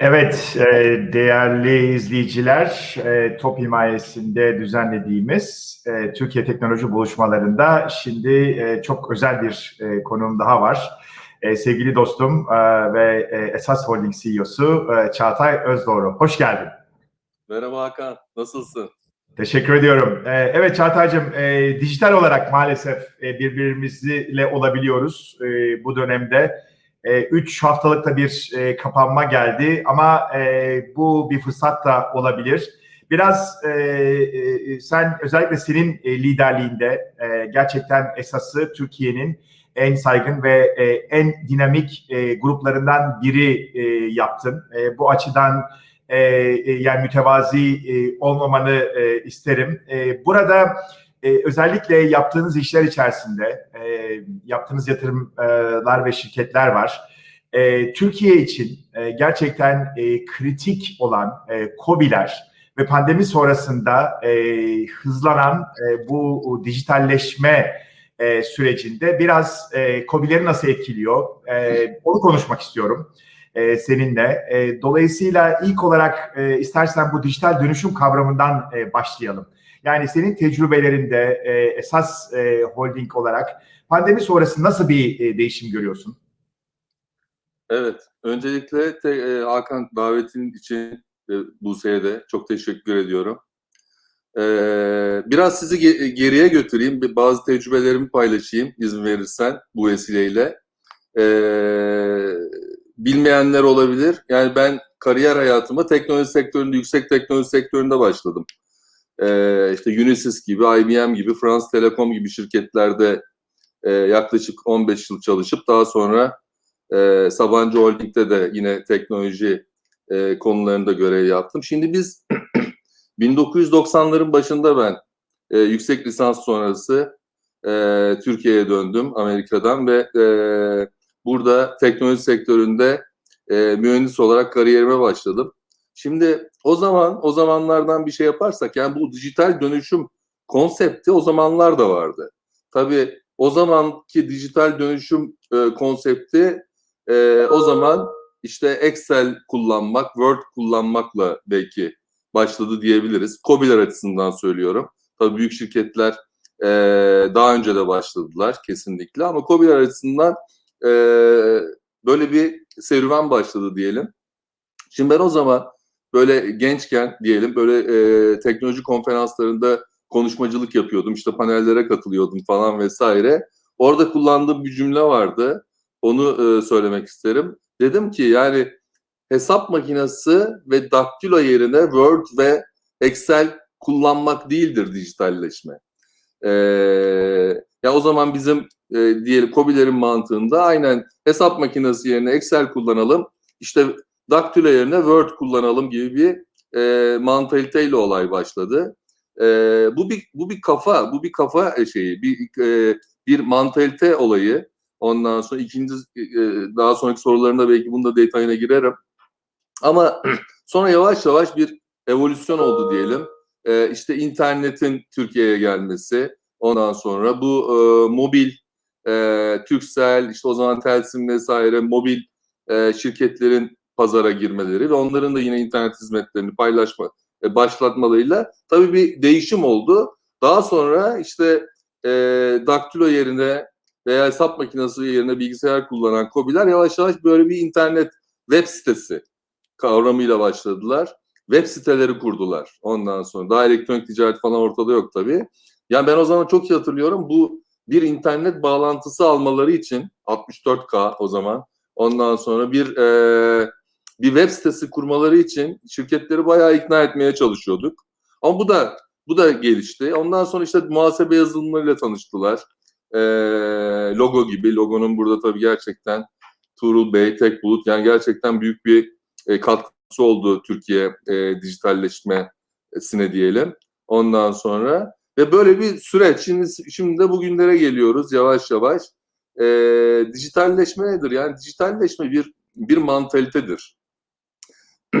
Evet, e, değerli izleyiciler, e, Top himayesinde düzenlediğimiz e, Türkiye Teknoloji Buluşmalarında şimdi e, çok özel bir e, konuğum daha var. E, sevgili dostum e, ve e, Esas Holding CEO'su e, Çağatay Özdoğru. Hoş geldin. Merhaba Hakan, nasılsın? Teşekkür ediyorum. E, evet Çağatay'cığım, e, dijital olarak maalesef e, birbirimizle olabiliyoruz e, bu dönemde. 3 e, haftalıkta bir e, kapanma geldi ama e, bu bir fırsat da olabilir. Biraz e, e, sen özellikle senin e, liderliğinde e, gerçekten esası Türkiye'nin en saygın ve e, en dinamik e, gruplarından biri e, yaptın. E, bu açıdan e, e, yani mütevazi e, olmamanı e, isterim. E, burada e, özellikle yaptığınız işler içerisinde e, yaptığınız yatırımlar ve şirketler var. E, Türkiye için e, gerçekten e, kritik olan e, COBİ'ler ve pandemi sonrasında e, hızlanan e, bu dijitalleşme e, sürecinde biraz e, COBİ'leri nasıl etkiliyor? E, onu konuşmak istiyorum e, seninle. E, dolayısıyla ilk olarak e, istersen bu dijital dönüşüm kavramından e, başlayalım. Yani senin tecrübelerinde e, esas e, holding olarak pandemi sonrası nasıl bir e, değişim görüyorsun? Evet, öncelikle te, e, Hakan davetin için e, Buse'ye de çok teşekkür ediyorum. E, biraz sizi ge- geriye götüreyim, bazı tecrübelerimi paylaşayım izin verirsen bu vesileyle. E, bilmeyenler olabilir. Yani ben kariyer hayatıma teknoloji sektöründe, yüksek teknoloji sektöründe başladım e, işte Unisys gibi, IBM gibi, Frans Telekom gibi şirketlerde e, yaklaşık 15 yıl çalışıp daha sonra e, Sabancı Holding'de de yine teknoloji e, konularında görev yaptım. Şimdi biz 1990'ların başında ben yüksek lisans sonrası Türkiye'ye döndüm Amerika'dan ve burada teknoloji sektöründe mühendis olarak kariyerime başladım. Şimdi o zaman o zamanlardan bir şey yaparsak yani bu dijital dönüşüm konsepti o zamanlar da vardı. Tabii o zamanki dijital dönüşüm e, konsepti e, o zaman işte Excel kullanmak, Word kullanmakla belki başladı diyebiliriz. COBİ'ler açısından söylüyorum. Tabii büyük şirketler e, daha önce de başladılar kesinlikle ama COBİ'ler açısından e, böyle bir serüven başladı diyelim. Şimdi ben o zaman böyle gençken diyelim böyle e, teknoloji konferanslarında konuşmacılık yapıyordum. İşte panellere katılıyordum falan vesaire. Orada kullandığım bir cümle vardı. Onu e, söylemek isterim. Dedim ki yani hesap makinesi ve daktilo yerine Word ve Excel kullanmak değildir dijitalleşme. Ee, ya o zaman bizim e, diyelim COBİ'lerin mantığında aynen hesap makinesi yerine Excel kullanalım. İşte daktilo yerine Word kullanalım gibi bir e, mantaliteyle olay başladı. E, bu bir bu bir kafa, bu bir kafa şeyi, bir e, bir mantalite olayı. Ondan sonra ikinci e, daha sonraki sorularında belki bunda detayına girerim. Ama sonra yavaş yavaş bir evolüsyon oldu diyelim. E, işte internetin Türkiye'ye gelmesi, ondan sonra bu e, mobil e, Türksel, işte o zaman Telsim vesaire mobil e, şirketlerin pazara girmeleri ve onların da yine internet hizmetlerini paylaşma e, başlatmalarıyla tabii bir değişim oldu. Daha sonra işte e, daktilo yerine veya hesap makinesi yerine bilgisayar kullanan kobiler yavaş yavaş böyle bir internet web sitesi kavramıyla başladılar. Web siteleri kurdular ondan sonra. Daha elektronik ticaret falan ortada yok tabii. Yani ben o zaman çok iyi hatırlıyorum bu bir internet bağlantısı almaları için 64K o zaman ondan sonra bir e, bir web sitesi kurmaları için şirketleri bayağı ikna etmeye çalışıyorduk. Ama bu da bu da gelişti. Ondan sonra işte muhasebe yazılımlarıyla tanıştılar. Ee, logo gibi. Logonun burada tabii gerçekten Tuğrul Bey, Tek Bulut yani gerçekten büyük bir e, katkısı oldu Türkiye e, dijitalleşmesine diyelim. Ondan sonra ve böyle bir süreç. Şimdi, şimdi de bugünlere geliyoruz yavaş yavaş. E, dijitalleşme nedir? Yani dijitalleşme bir bir mantalitedir.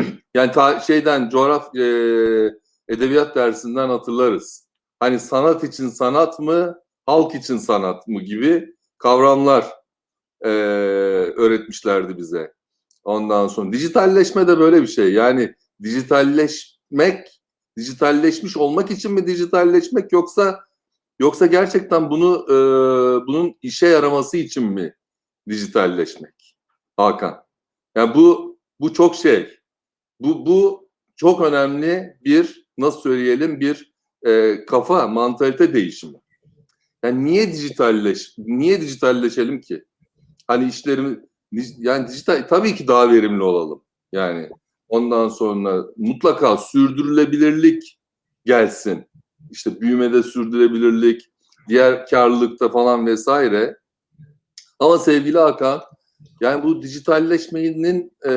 yani ta, şeyden coğraf e, edebiyat dersinden hatırlarız. Hani sanat için sanat mı, halk için sanat mı gibi kavramlar e, öğretmişlerdi bize. Ondan sonra dijitalleşme de böyle bir şey. Yani dijitalleşmek, dijitalleşmiş olmak için mi dijitalleşmek yoksa yoksa gerçekten bunu e, bunun işe yaraması için mi dijitalleşmek? Hakan. Yani bu bu çok şey. Bu bu çok önemli bir nasıl söyleyelim bir e, kafa mantalite değişimi. Yani niye dijitalleş niye dijitalleşelim ki? Hani işlerimi yani dijital tabii ki daha verimli olalım. Yani ondan sonra mutlaka sürdürülebilirlik gelsin. İşte büyümede sürdürülebilirlik, diğer karlılıkta falan vesaire. Ama sevgili Hakan, yani bu dijitalleşmenin e,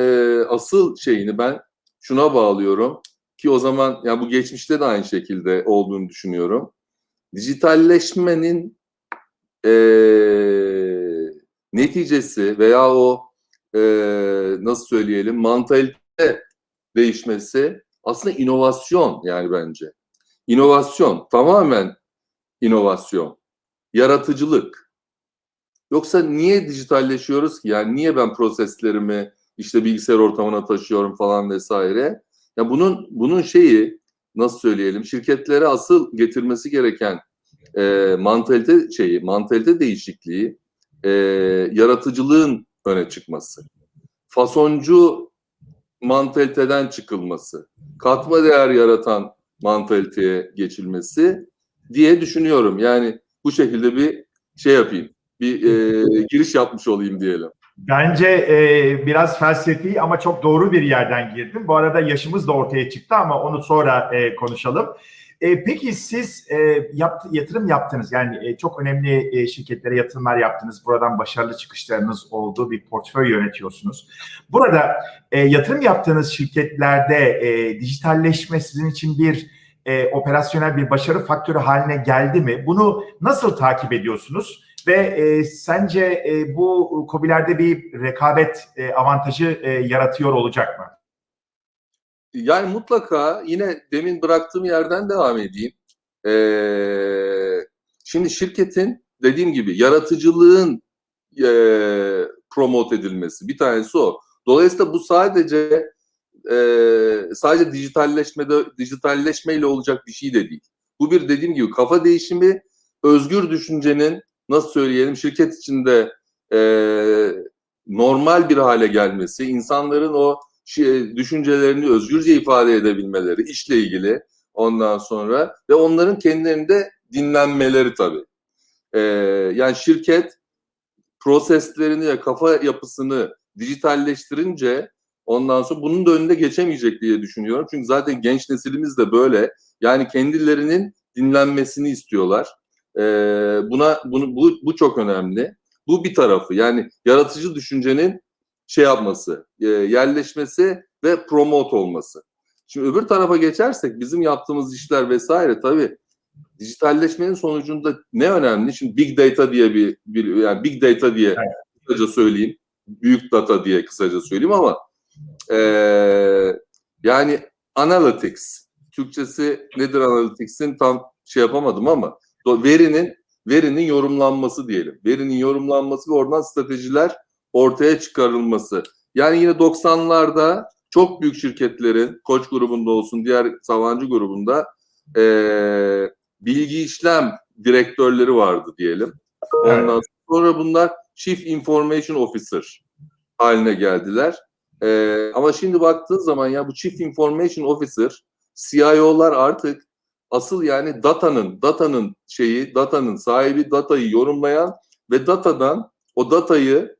asıl şeyini ben şuna bağlıyorum ki o zaman yani bu geçmişte de aynı şekilde olduğunu düşünüyorum. Dijitalleşmenin e, neticesi veya o e, nasıl söyleyelim mantalite değişmesi aslında inovasyon yani bence. İnovasyon tamamen inovasyon. Yaratıcılık. Yoksa niye dijitalleşiyoruz ki? Yani niye ben proseslerimi işte bilgisayar ortamına taşıyorum falan vesaire. Ya bunun bunun şeyi nasıl söyleyelim? Şirketlere asıl getirmesi gereken e, mantalite şeyi, mantalite değişikliği, e, yaratıcılığın öne çıkması, fasoncu mantaliteden çıkılması, katma değer yaratan mantaliteye geçilmesi diye düşünüyorum. Yani bu şekilde bir şey yapayım, bir e, giriş yapmış olayım diyelim. Bence e, biraz felsefi ama çok doğru bir yerden girdim. Bu arada yaşımız da ortaya çıktı ama onu sonra e, konuşalım. E, peki siz e, yaptı, yatırım yaptınız yani e, çok önemli e, şirketlere yatırımlar yaptınız. Buradan başarılı çıkışlarınız oldu. Bir portföy yönetiyorsunuz. Burada e, yatırım yaptığınız şirketlerde e, dijitalleşme sizin için bir e, operasyonel bir başarı faktörü haline geldi mi? Bunu nasıl takip ediyorsunuz? Ve e, sence e, bu COBİ'lerde bir rekabet e, avantajı e, yaratıyor olacak mı? Yani mutlaka yine demin bıraktığım yerden devam edeyim. Ee, şimdi şirketin dediğim gibi yaratıcılığın e, promote edilmesi bir tanesi o. Dolayısıyla bu sadece e, sadece dijitalleşmede dijitalleşmeyle olacak bir şey de değil. Bu bir dediğim gibi kafa değişimi, özgür düşüncenin nasıl söyleyelim şirket içinde e, normal bir hale gelmesi, insanların o şey, düşüncelerini özgürce ifade edebilmeleri, işle ilgili ondan sonra ve onların kendilerinde dinlenmeleri tabii. Ee, yani şirket proseslerini ve kafa yapısını dijitalleştirince ondan sonra bunun da önünde geçemeyecek diye düşünüyorum. Çünkü zaten genç nesilimiz de böyle. Yani kendilerinin dinlenmesini istiyorlar. Ee, buna bunu bu, bu çok önemli. Bu bir tarafı. Yani yaratıcı düşüncenin şey yapması, e, yerleşmesi ve promote olması. Şimdi öbür tarafa geçersek bizim yaptığımız işler vesaire tabii dijitalleşmenin sonucunda ne önemli? Şimdi big data diye bir, bir yani big data diye evet. kısaca söyleyeyim. Büyük data diye kısaca söyleyeyim ama e, yani analytics Türkçesi nedir analytics'in tam şey yapamadım ama verinin verinin yorumlanması diyelim. Verinin yorumlanması ve oradan stratejiler ortaya çıkarılması. Yani yine 90'larda çok büyük şirketlerin Koç grubunda olsun diğer Savancı grubunda e, bilgi işlem direktörleri vardı diyelim. Ondan evet. sonra bunlar Chief Information Officer haline geldiler. E, ama şimdi baktığın zaman ya bu Chief Information Officer CIO'lar artık asıl yani datanın datanın şeyi datanın sahibi datayı yorumlayan ve datadan o datayı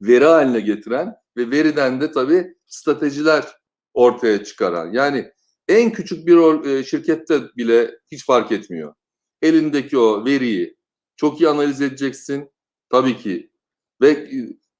veri haline getiren ve veriden de tabii stratejiler ortaya çıkaran. Yani en küçük bir şirkette bile hiç fark etmiyor. Elindeki o veriyi çok iyi analiz edeceksin tabii ki ve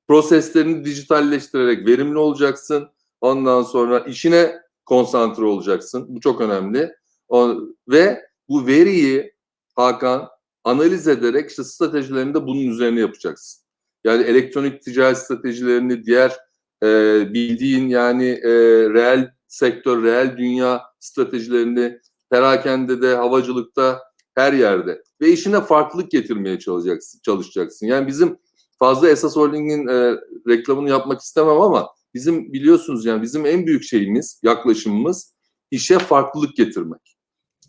proseslerini dijitalleştirerek verimli olacaksın. Ondan sonra işine konsantre olacaksın. Bu çok önemli. O, ve bu veriyi Hakan analiz ederek işte stratejilerini de bunun üzerine yapacaksın. Yani elektronik ticaret stratejilerini, diğer e, bildiğin yani e, reel sektör, reel dünya stratejilerini perakende de, havacılıkta, her yerde ve işine farklılık getirmeye çalışacaksın. çalışacaksın. Yani bizim fazla Esas Holding'in e, reklamını yapmak istemem ama bizim biliyorsunuz yani bizim en büyük şeyimiz, yaklaşımımız işe farklılık getirmek.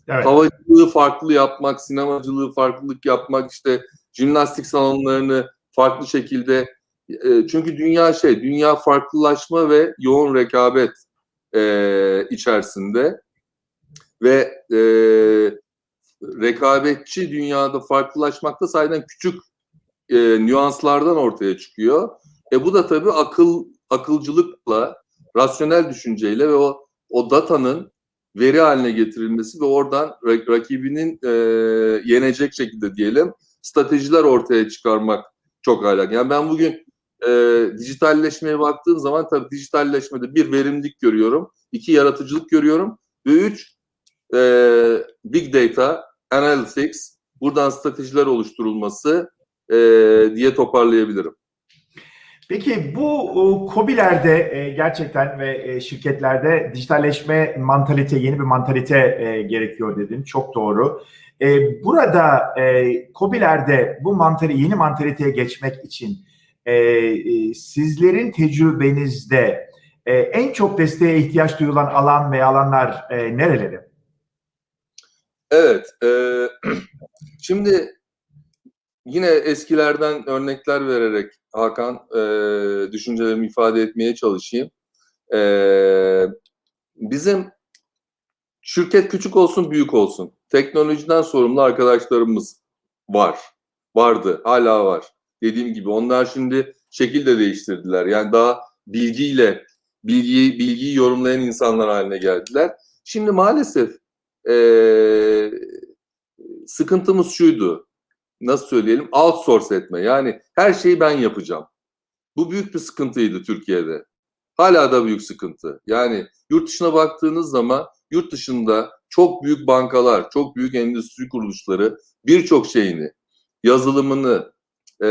Evet. Havacılığı farklı yapmak, sinemacılığı farklılık yapmak, işte jimnastik salonlarını farklı şekilde e, çünkü dünya şey, dünya farklılaşma ve yoğun rekabet e, içerisinde ve e, rekabetçi dünyada farklılaşmakta sayeden küçük e, nüanslardan ortaya çıkıyor. E bu da tabii akıl akılcılıkla, rasyonel düşünceyle ve o o datanın veri haline getirilmesi ve oradan rak- rakibinin e, yenecek şekilde diyelim stratejiler ortaya çıkarmak çok alakalı. Yani ben bugün e, dijitalleşmeye baktığım zaman tabii dijitalleşmede bir verimlilik görüyorum, iki yaratıcılık görüyorum ve üç e, big data, analytics, buradan stratejiler oluşturulması e, diye toparlayabilirim. Peki bu o, KOBİ'lerde e, gerçekten ve e, şirketlerde dijitalleşme mantalite, yeni bir mantalite e, gerekiyor dedin. Çok doğru. E, burada e, KOBİ'lerde bu mantali, yeni mantaliteye geçmek için e, e, sizlerin tecrübenizde e, en çok desteğe ihtiyaç duyulan alan ve alanlar e, nereleri? Evet, e, şimdi yine eskilerden örnekler vererek Hakan e, düşüncelerimi ifade etmeye çalışayım. E, bizim şirket küçük olsun büyük olsun teknolojiden sorumlu arkadaşlarımız var, vardı, hala var. Dediğim gibi onlar şimdi şekil de değiştirdiler. Yani daha bilgiyle bilgiyi bilgiyi yorumlayan insanlar haline geldiler. Şimdi maalesef e, sıkıntımız şuydu. Nasıl söyleyelim? Outsource etme. Yani her şeyi ben yapacağım. Bu büyük bir sıkıntıydı Türkiye'de. Hala da büyük sıkıntı. Yani yurt dışına baktığınız zaman yurt dışında çok büyük bankalar, çok büyük endüstri kuruluşları birçok şeyini, yazılımını, e,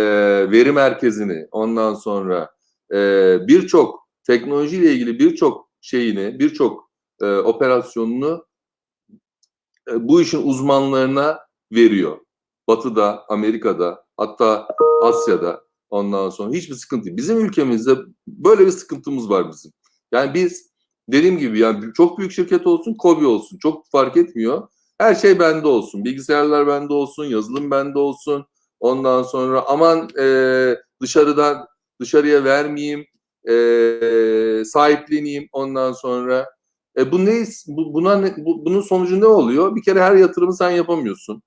veri merkezini, ondan sonra e, birçok teknolojiyle ilgili birçok şeyini, birçok e, operasyonunu e, bu işin uzmanlarına veriyor. Batı'da, Amerika'da, hatta Asya'da ondan sonra hiçbir sıkıntı. Bizim ülkemizde böyle bir sıkıntımız var bizim. Yani biz dediğim gibi yani çok büyük şirket olsun, kobi olsun çok fark etmiyor. Her şey bende olsun. Bilgisayarlar bende olsun, yazılım bende olsun. Ondan sonra aman e, dışarıdan dışarıya vermeyeyim, e, sahipleneyim ondan sonra. E bu ne bu, buna ne, bu, bunun sonucu ne oluyor? Bir kere her yatırımı sen yapamıyorsun.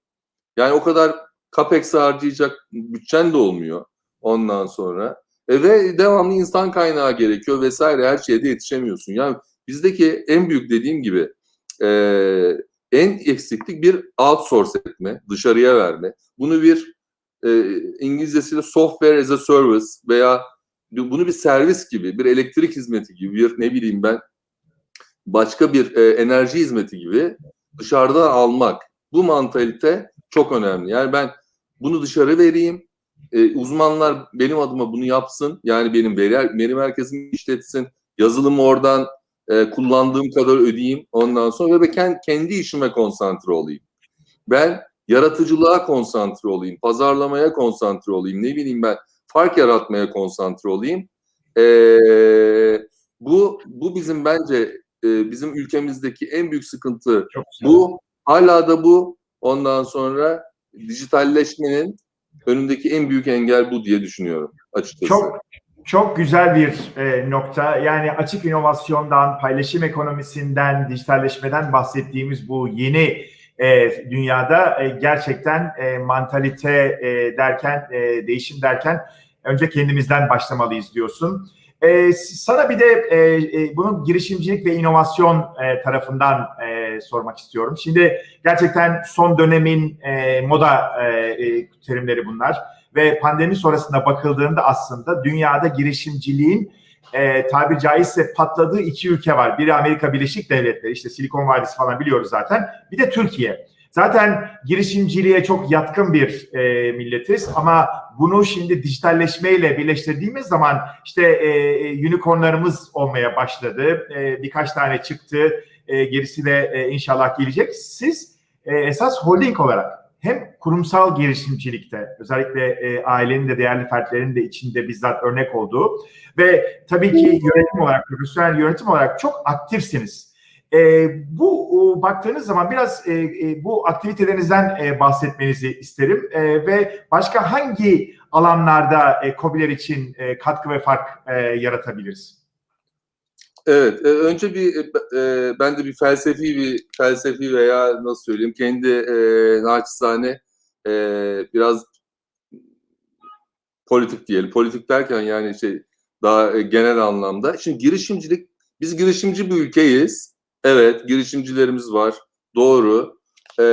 Yani o kadar capex harcayacak bütçen de olmuyor ondan sonra. E ve devamlı insan kaynağı gerekiyor vesaire her şeye de yetişemiyorsun. Yani bizdeki en büyük dediğim gibi e, en eksiklik bir outsource etme, dışarıya verme. Bunu bir e, İngilizcesiyle software as a service veya bunu bir servis gibi, bir elektrik hizmeti gibi, bir ne bileyim ben başka bir e, enerji hizmeti gibi dışarıdan almak. Bu mantalite çok önemli. Yani ben bunu dışarı vereyim, e, uzmanlar benim adıma bunu yapsın. Yani benim veri, veri merkezimi işletsin, yazılımı oradan e, kullandığım kadar ödeyeyim. Ondan sonra ve ben kendi işime konsantre olayım. Ben yaratıcılığa konsantre olayım, pazarlamaya konsantre olayım, ne bileyim ben fark yaratmaya konsantre olayım. E, bu bu bizim bence e, bizim ülkemizdeki en büyük sıkıntı. Çok. Bu hala da bu. Ondan sonra dijitalleşmenin önündeki en büyük engel bu diye düşünüyorum açıkçası. Çok çok güzel bir e, nokta. Yani açık inovasyondan, paylaşım ekonomisinden, dijitalleşmeden bahsettiğimiz bu yeni e, dünyada e, gerçekten e, mantalite e, derken, e, değişim derken önce kendimizden başlamalıyız diyorsun. E, sana bir de e, e, bunun girişimcilik ve inovasyon e, tarafından e, sormak istiyorum. Şimdi gerçekten son dönemin e, moda e, e, terimleri bunlar ve pandemi sonrasında bakıldığında aslında dünyada girişimciliğin e, tabiri caizse patladığı iki ülke var. Biri Amerika Birleşik Devletleri, işte Silikon Vadisi falan biliyoruz zaten. Bir de Türkiye. Zaten girişimciliğe çok yatkın bir e, milletiz ama bunu şimdi dijitalleşmeyle birleştirdiğimiz zaman işte e, unicornlarımız olmaya başladı. E, birkaç tane çıktı. E, gerisi de e, inşallah gelecek. Siz e, esas holding olarak hem kurumsal girişimcilikte özellikle e, ailenin de değerli fertlerin de içinde bizzat örnek olduğu ve tabii ki yönetim olarak, profesyonel yönetim olarak çok aktifsiniz. E, bu o, baktığınız zaman biraz e, e, bu aktivitelerinizden e, bahsetmenizi isterim e, ve başka hangi alanlarda e, KOBİ'ler için e, katkı ve fark e, yaratabiliriz? Evet, e, önce bir e, ben de bir felsefi bir felsefi veya nasıl söyleyeyim kendi e, naçizane e, biraz politik diyelim. Politik derken yani şey daha e, genel anlamda. Şimdi girişimcilik, biz girişimci bir ülkeyiz. Evet, girişimcilerimiz var. Doğru. E,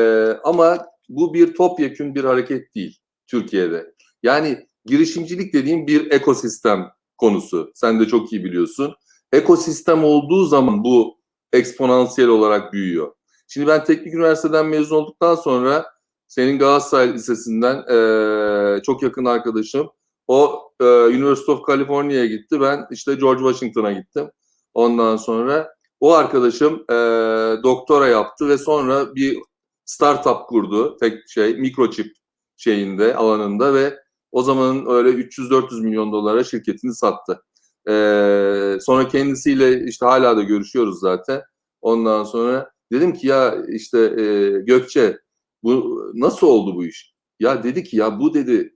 ama bu bir topyekün bir hareket değil Türkiye'de. Yani girişimcilik dediğim bir ekosistem konusu. Sen de çok iyi biliyorsun ekosistem olduğu zaman bu eksponansiyel olarak büyüyor. Şimdi ben teknik üniversiteden mezun olduktan sonra senin Galatasaray Lisesi'nden e, çok yakın arkadaşım o e, University of California'ya gitti. Ben işte George Washington'a gittim. Ondan sonra o arkadaşım e, doktora yaptı ve sonra bir startup kurdu. Tek şey mikrochip şeyinde alanında ve o zamanın öyle 300-400 milyon dolara şirketini sattı. Ee, sonra kendisiyle işte hala da görüşüyoruz zaten. Ondan sonra dedim ki ya işte e, Gökçe bu nasıl oldu bu iş? Ya dedi ki ya bu dedi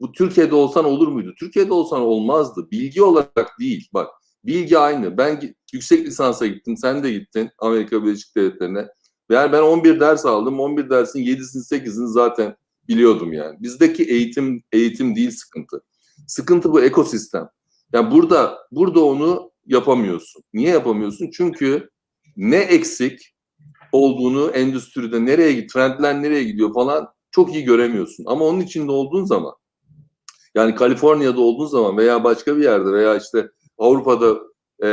bu Türkiye'de olsan olur muydu? Türkiye'de olsan olmazdı. Bilgi olarak değil. Bak bilgi aynı. Ben yüksek lisansa gittim. Sen de gittin Amerika Birleşik Devletleri'ne. Yani ben 11 ders aldım. 11 dersin 7'sini 8'ini zaten biliyordum yani. Bizdeki eğitim eğitim değil sıkıntı. Sıkıntı bu ekosistem. Yani burada burada onu yapamıyorsun. Niye yapamıyorsun? Çünkü ne eksik olduğunu endüstride nereye git, trendler nereye gidiyor falan çok iyi göremiyorsun. Ama onun içinde olduğun zaman yani Kaliforniya'da olduğun zaman veya başka bir yerde veya işte Avrupa'da e,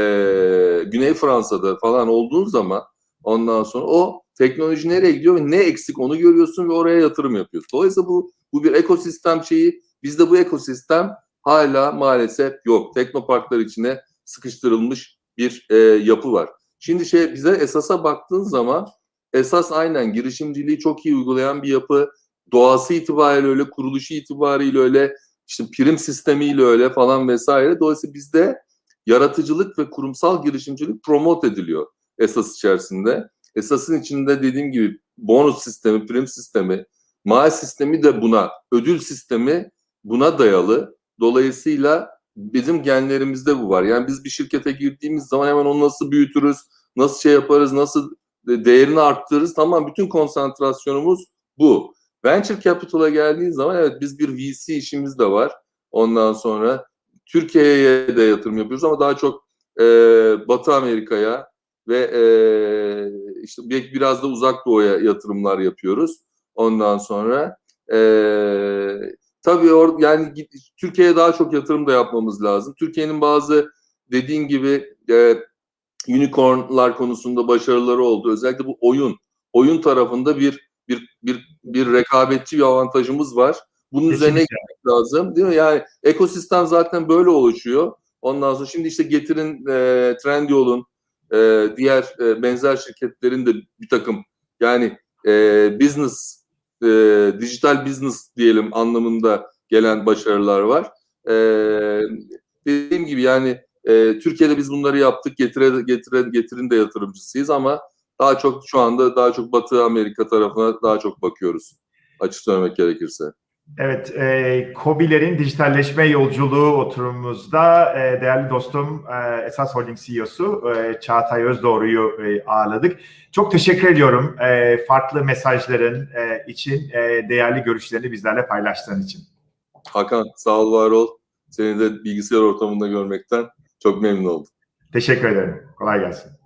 Güney Fransa'da falan olduğun zaman ondan sonra o teknoloji nereye gidiyor ve ne eksik onu görüyorsun ve oraya yatırım yapıyorsun. Dolayısıyla bu bu bir ekosistem şeyi. Bizde bu ekosistem hala maalesef yok. Teknoparklar içine sıkıştırılmış bir e, yapı var. Şimdi şey bize esasa baktığın zaman esas aynen girişimciliği çok iyi uygulayan bir yapı. Doğası itibariyle öyle, kuruluşu itibariyle öyle, işte prim sistemiyle öyle falan vesaire. Dolayısıyla bizde yaratıcılık ve kurumsal girişimcilik promote ediliyor esas içerisinde. Esasın içinde dediğim gibi bonus sistemi, prim sistemi, maaş sistemi de buna, ödül sistemi buna dayalı. Dolayısıyla bizim genlerimizde bu var. Yani biz bir şirkete girdiğimiz zaman hemen onu nasıl büyütürüz, nasıl şey yaparız, nasıl değerini arttırırız. Tamam bütün konsantrasyonumuz bu. Venture Capital'a geldiği zaman evet biz bir VC işimiz de var. Ondan sonra Türkiye'ye de yatırım yapıyoruz ama daha çok e, Batı Amerika'ya ve e, işte belki biraz da uzak doğuya yatırımlar yapıyoruz. Ondan sonra e, tabii or, yani Türkiye'ye daha çok yatırım da yapmamız lazım. Türkiye'nin bazı dediğin gibi e, unicornlar konusunda başarıları oldu. Özellikle bu oyun oyun tarafında bir bir bir bir rekabetçi bir avantajımız var. Bunun Kesinlikle. üzerine lazım. Değil mi? Yani ekosistem zaten böyle oluşuyor. Ondan sonra şimdi işte getirin e, Trendyol'un e, diğer e, benzer şirketlerin de bir takım yani e, business e, dijital business diyelim anlamında gelen başarılar var. E, dediğim gibi yani e, Türkiye'de biz bunları yaptık. Getire, getire, getirin de yatırımcısıyız ama daha çok şu anda daha çok Batı Amerika tarafına daha çok bakıyoruz. Açık söylemek gerekirse. Evet, e, COBİ'lerin dijitalleşme yolculuğu oturumumuzda e, değerli dostum e, Esas Holding CEO'su e, Çağatay Özdoğru'yu e, ağırladık. Çok teşekkür ediyorum e, farklı mesajların e, için, e, değerli görüşlerini bizlerle paylaştığın için. Hakan sağ ol, var ol. Seni de bilgisayar ortamında görmekten çok memnun oldum. Teşekkür ederim. Kolay gelsin.